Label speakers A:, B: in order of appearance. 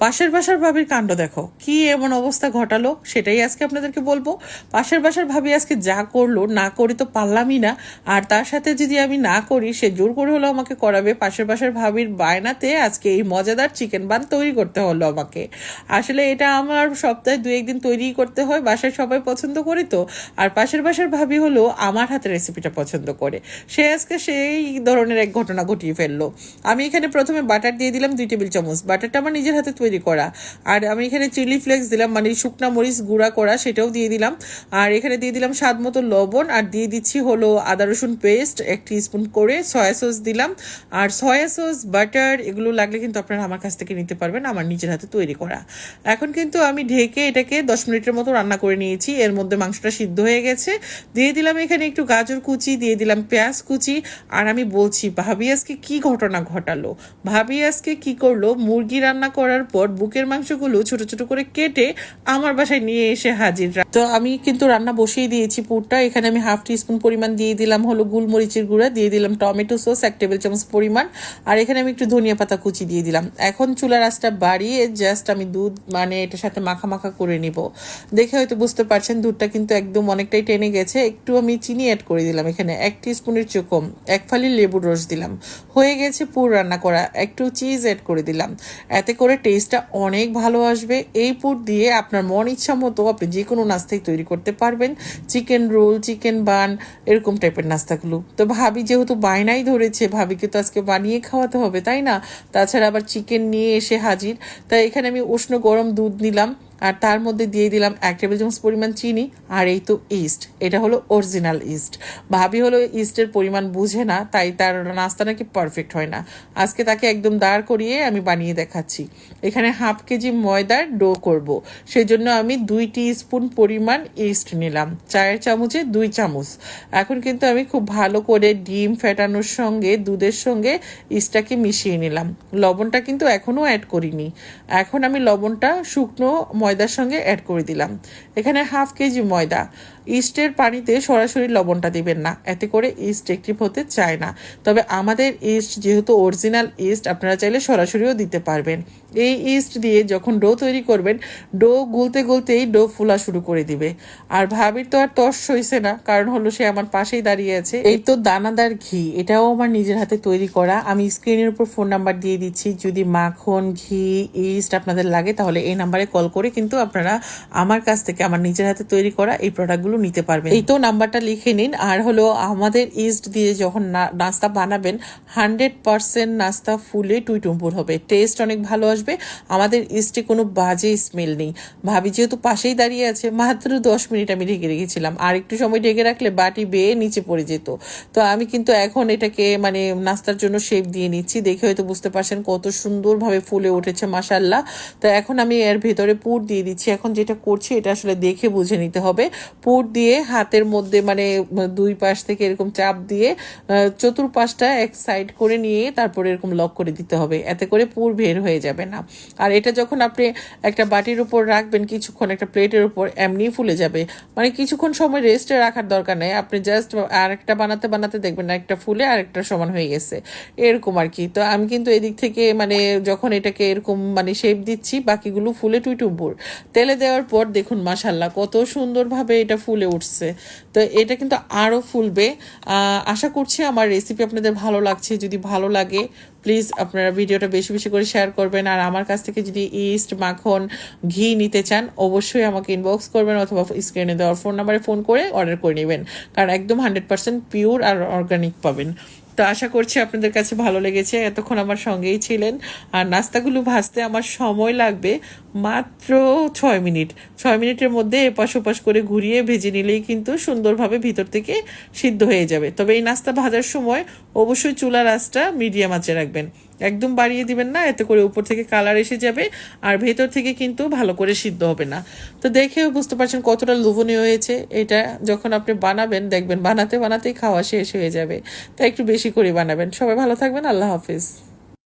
A: পাশের বাসার ভাবির কাণ্ড দেখো। কি এমন অবস্থা ঘটালো, সেটাই আজকে আপনাদেরকে বলব। পাশের বাসার ভাবি আজকে যা করল, না করে তো পারলামই না। আর তার সাথে যদি আমি না করি, সে জোর করে হলো আমাকে করাবে। পাশের বাসার ভাবির বায়নাতে আজকে এই মজাদার চিকেন বান তৈরি করতে হলো আমাকে। আসলে এটা আমার সপ্তাহে দু একদিন তৈরি করতে হয়, বাসায় সবাই পছন্দ করে তো। আর পাশের বাসার ভাবি হলো আমার হাতের রেসিপিটা পছন্দ করে। সে আজকে সেই ধরনের এক ঘটনা ঘটিয়ে ফেলল। আমি এখানে প্রথমে বাটার দিয়ে দিলাম দুই টেবিল চামচ। বাটারটা আমার নিজের হাতে তৈরি করা। আর আমি এখানে চিলি ফ্লেক্স দিলাম মানে শুকনা মরিচ গুঁড়া করা, সেটাও দিয়ে দিলাম। আর এখানে দিয়ে দিলাম স্বাদ মতো লবণ, আর দিয়ে দিচ্ছি হলো আদা রসুন পেস্ট এক স্পুন করে সয়া সস দিলাম। আর সয়া সস বাটার এগুলো লাগলে কিন্তু আপনারা আমার কাছ থেকে নিতে পারবেন, আমার নিজের হাতে তৈরি করা। এখন কিন্তু আমি ঢেকে এটাকে দশ মিনিটের মতো রান্না করে নিয়েছি, এর মধ্যে মাংসটা সিদ্ধ হয়ে গেছে। দিয়ে দিলাম এখানে একটু গাজর কুচি, দিয়ে দিলাম পেঁয়াজ কুচি। আর আমি বলছি, ভাবি আজকে কি ঘটনা ঘটালো? ভাবি আজকে কি করল? মুরগি রান্না করার পর বুকের মাংসগুলো ছোট ছোট করে কেটে আমার বাসায় নিয়ে এসে হাজির তো আমি কিন্তু রান্না বসিয়ে দিয়েছি পুরটা। এখানে আমি হাফ টিস্পুন পরিমাণ দিয়ে দিলাম হলো গুলমরিচের গুঁড়া, দিয়ে দিলাম টমেটো সস, এক টেবিল চামচ পরিমাণ। আর এখানে আমি একটু ধনিয়া পাতা কুচি দিয়ে দিলাম। এখন চুলার আঁচটা বাড়িয়ে জাস্ট আমি দুধ মানে এটার সাথে মাখা মাখা করে নিব। দেখে হয়তো বুঝতে পারছেন দুধটা কিন্তু একদম অনেকটাই টেনে গেছে। একটু আমি চিনি অ্যাড করে দিলাম এখানে। এক স্পুনের চেয়ে কম এক ফালি লেবুর রস দিলাম। হয়ে গেছে পুর রান্না করা। একটু চিজ অ্যাড করে দিলাম। এতে করে টেস্টটা অনেক ভালো আসবে। এই পুর দিয়ে আপনার মন ইচ্ছা মতো আপনি যে কোনো নাস্তাই তৈরি করতে পারবেন। চিকেন রোল, চিকেন বান, এরকম টাইপের নাস্তাগুলো। তো ভাবি যেহেতু বায়নাই ধরেছে, ভাবিকে তো আজকে বানিয়ে খাওয়াতে হবে, তাই না? তাছাড়া আবার চিকেন নিয়ে এসে হাজির। তাই এখানে আমি উষ্ণ গরম দুধ নিলাম। আর তার মধ্যে দিয়ে দিলাম এক টেবিল চামচ পরিমাণ চিনি, আর এই তো ইস্ট এটা হলো অরিজিনাল ইস্ট ভাবি হলো ইস্টের পরিমাণ বুঝে না, তাই তার নাস্তা নাকি পারফেক্ট হয় না। আজকে তাকে একদম দাঁড় করিয়ে আমি বানিয়ে দেখাচ্ছি। এখানে হাফ কেজি ময়দার ডো করব। সেই জন্য আমি দুই স্পুন পরিমাণ ইস্ট নিলাম, চায়ের চামচে দুই চামচ। এখন কিন্তু আমি খুব ভালো করে ডিম ফেটানোর সঙ্গে, দুধের সঙ্গে ইস্টটাকে মিশিয়ে নিলাম। লবণটা কিন্তু এখনও অ্যাড করিনি। এখন আমি লবণটা শুকনো ময়দার সঙ্গে অ্যাড করে দিলাম। এখানে হাফ কেজি ময়দা। ইস্টের পানিতে সরাসরি লবণটা দিবেন না। এতে করে ইস্ট অ্যাক্টিভ হতে চায় না। তবে আমাদের ইস্ট যেহেতু অরিজিনাল ইস্ট, আপনারা চাইলে সরাসরিও দিতে পারবেন। এই ইস্ট দিয়ে যখন ডো তৈরি করবেন, ডো গুলতে গুলতেই ডো ফুলা শুরু করে দিবে। আর ভাবির তো আর তর্স হইছে না, কারণ হলো সে আমার পাশেই দাঁড়িয়ে আছে। এই তো দানাদার ঘি, এটাও আমার নিজের হাতে তৈরি করা। আমি স্ক্রিনের উপর ফোন নাম্বার দিয়ে দিচ্ছি। যদি মাখন, ঘি, ইস্ট আপনাদের লাগে, তাহলে এই নাম্বারে কল করে কিন্তু আপনারা আমার কাছ থেকে, আমার নিজের হাতে তৈরি করা এই প্রোডাক্টগুলো নিতে পারবেন। এই তো নাম্বারটা লিখে নিন। আর হলো আমাদের ইস্ট দিয়ে যখন নাস্তা বানাবেন, হান্ড্রেড পার্সেন্ট নাস্তা ফুলে টুইটুম্পুর হবে। টেস্ট অনেক ভালো আসবে। আমাদের ইস্টে কোনো বাজে স্মেল নেই। ভাবি যেহেতু পাশেই দাঁড়িয়ে আছে, মাত্র দশ মিনিট আমি ঢেকে রেখেছিলাম। আর একটু সময় ঢেকে রাখলে বাটি বেয়ে নিচে পড়ে যেত। তো আমি কিন্তু এখন এটাকে মানে নাস্তার জন্য শেপ দিয়ে নিচ্ছি। দেখে হয়তো বুঝতে পারছেন কত সুন্দরভাবে ফুলে উঠেছে মাসাল্লাহ তো এখন আমি এর ভেতরে পুর দিয়ে দিচ্ছি। এখন যেটা করছি, এটা আসলে দেখে বুঝে নিতে হবে। পুর দিয়ে হাতের মধ্যে মানে দুই পাশ থেকে এরকম চাপ দিয়ে চতুর্পাশটা এক সাইড করে নিয়ে তারপরে এরকম লক করে দিতে হবে। এতে করে পুর বের হয়ে যাবে না। আর এটা যখন আপনি একটা বাটির উপর রাখবেন, কিছুক্ষণ একটা প্লেটের উপর এমনি ফুলে যাবে। মানে কিছুক্ষণ সময় রেস্টে রাখার দরকার নেই। আপনি জাস্ট আর একটা বানাতে বানাতে দেখবেন না, একটা ফুলে আর একটা সমান হয়ে গেছে। এরকম আর কি। তো আমি কিন্তু এদিক থেকে মানে যখন এটাকে এরকম মানে শেপ দিচ্ছি, বাকিগুলো ফুলে টুইটুম্পুর তেলে দেওয়ার পর দেখুন মাসাল্লাহ কত সুন্দরভাবে এটা ফুলে উঠছে। তো এটা কিন্তু আরও ফুলবে। আশা করছি আমার রেসিপি আপনাদের ভালো লাগছে। যদি ভালো লাগে প্লিজ আপনারা ভিডিওটা বেশি বেশি করে শেয়ার করবেন। আর আমার কাছ থেকে যদি ইস্ট মাখন, ঘি নিতে চান, অবশ্যই আমাকে ইনবক্স করবেন অথবা স্ক্রিনে দেওয়ার ফোন নাম্বারে ফোন করে অর্ডার করে নেবেন। কারণ একদম হান্ড্রেড পার্সেন্ট পিওর আর অর্গানিক পাবেন। তো আশা করছি আপনাদের কাছে ভালো লেগেছে। এতক্ষণ আমার সঙ্গেই ছিলেন। আর নাস্তাগুলো ভাজতে আমার সময় লাগবে মাত্র ছয় মিনিট। ছয় মিনিটের মধ্যে এপাশ ওপাশ করে ঘুরিয়ে ভেজে নিলেই কিন্তু সুন্দরভাবে ভিতর থেকে সিদ্ধ হয়ে যাবে। তবে এই নাস্তা ভাজার সময় অবশ্যই চুলার আঁচটা মিডিয়াম আঁচে রাখবেন। একদম বাড়িয়ে দিবেন না, এতে করে উপর থেকে কালার এসে যাবে আর ভেতর থেকে কিন্তু ভালো করে সিদ্ধ হবে না। তো দেখেও বুঝতে পারছেন কতটা লোভনীয় হয়েছে এটা। যখন আপনি বানাবেন, দেখবেন বানাতে বানাতেই খাওয়া শেষ হয়ে যাবে। তাই একটু বেশি করে বানাবেন। সবাই ভালো থাকবেন, আল্লাহ হাফিজ।